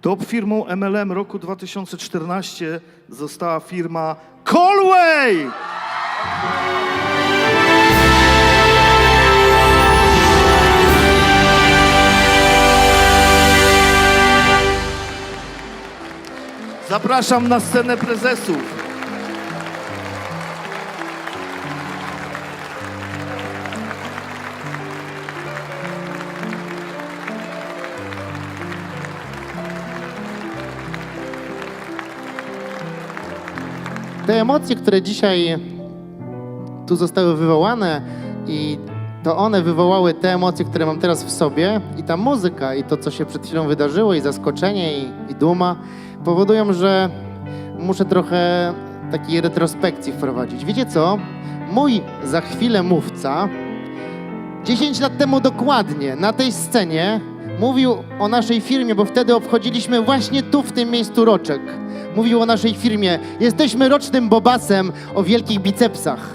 Top firmą MLM roku 2014 została firma Colway! Zapraszam na scenę prezesów. Te emocje, które dzisiaj tu zostały wywołane i to one wywołały te emocje, które mam teraz w sobie i ta muzyka i to, co się przed chwilą wydarzyło i zaskoczenie i, i duma powodują, że muszę trochę takiej retrospekcji wprowadzić. Wiecie co? Mój za chwilę mówca 10 lat temu dokładnie na tej scenie mówił o naszej firmie, bo wtedy obchodziliśmy właśnie tu, w tym miejscu roczek. Mówił o naszej firmie. Jesteśmy rocznym bobasem o wielkich bicepsach.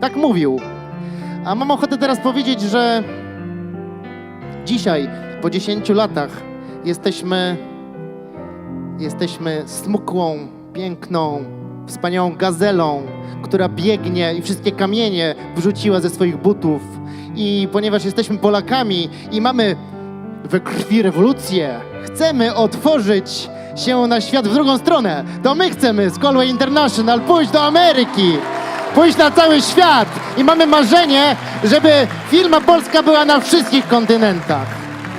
Tak mówił. A mam ochotę teraz powiedzieć, że dzisiaj, po 10 latach, jesteśmy, jesteśmy smukłą, piękną, wspaniałą gazelą, która biegnie i wszystkie kamienie wrzuciła ze swoich butów. I ponieważ jesteśmy Polakami i mamy we krwi rewolucję, chcemy otworzyć się na świat w drugą stronę. To my chcemy z Colway International pójść do Ameryki, pójść na cały świat i mamy marzenie, żeby firma polska była na wszystkich kontynentach.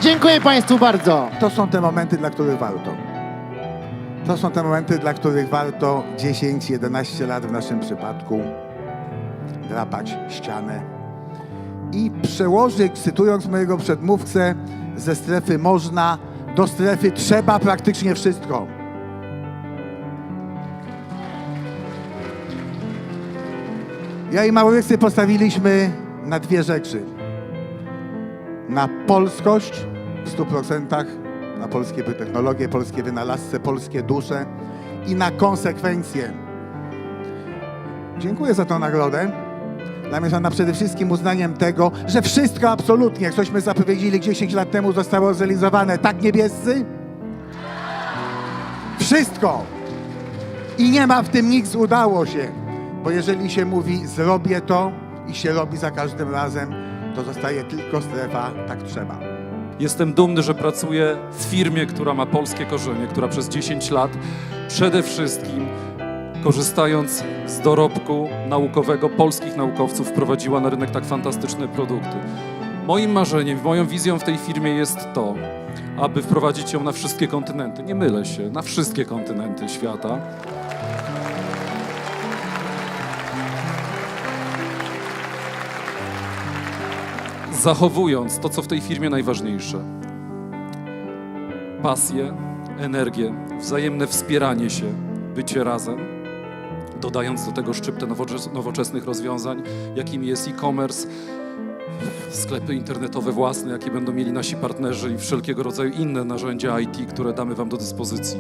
Dziękuję Państwu bardzo. To są te momenty, dla których warto. To są te momenty, dla których warto 10-11 lat w naszym przypadku drapać ścianę i przełożyć, cytując mojego przedmówcę, ze strefy można do strefy trzeba praktycznie wszystko. Ja i Maurycy postawiliśmy na dwie rzeczy. Na polskość w 100%, na polskie technologie, polskie wynalazce, polskie dusze i na konsekwencje. Dziękuję za tę nagrodę. Dla mnie jest ona przede wszystkim uznaniem tego, że wszystko absolutnie, jak cośmy zapowiedzieli 10 lat temu, zostało zrealizowane. Tak niebiescy? Wszystko! I nie ma w tym nic, udało się. Bo jeżeli się mówi, zrobię to i się robi za każdym razem, to zostaje tylko strefa, tak trzeba. Jestem dumny, że pracuję w firmie, która ma polskie korzenie, która przez 10 lat przede wszystkim korzystając z dorobku naukowego polskich naukowców wprowadziła na rynek tak fantastyczne produkty. Moim marzeniem, moją wizją w tej firmie jest to, aby wprowadzić ją na wszystkie kontynenty. Nie mylę się, na wszystkie kontynenty świata. Zachowując to, co w tej firmie najważniejsze pasję, energię, wzajemne wspieranie się, bycie razem, dodając do tego szczyptę nowoczes- nowoczesnych rozwiązań, jakimi jest e-commerce, sklepy internetowe własne, jakie będą mieli nasi partnerzy i wszelkiego rodzaju inne narzędzia IT, które damy Wam do dyspozycji.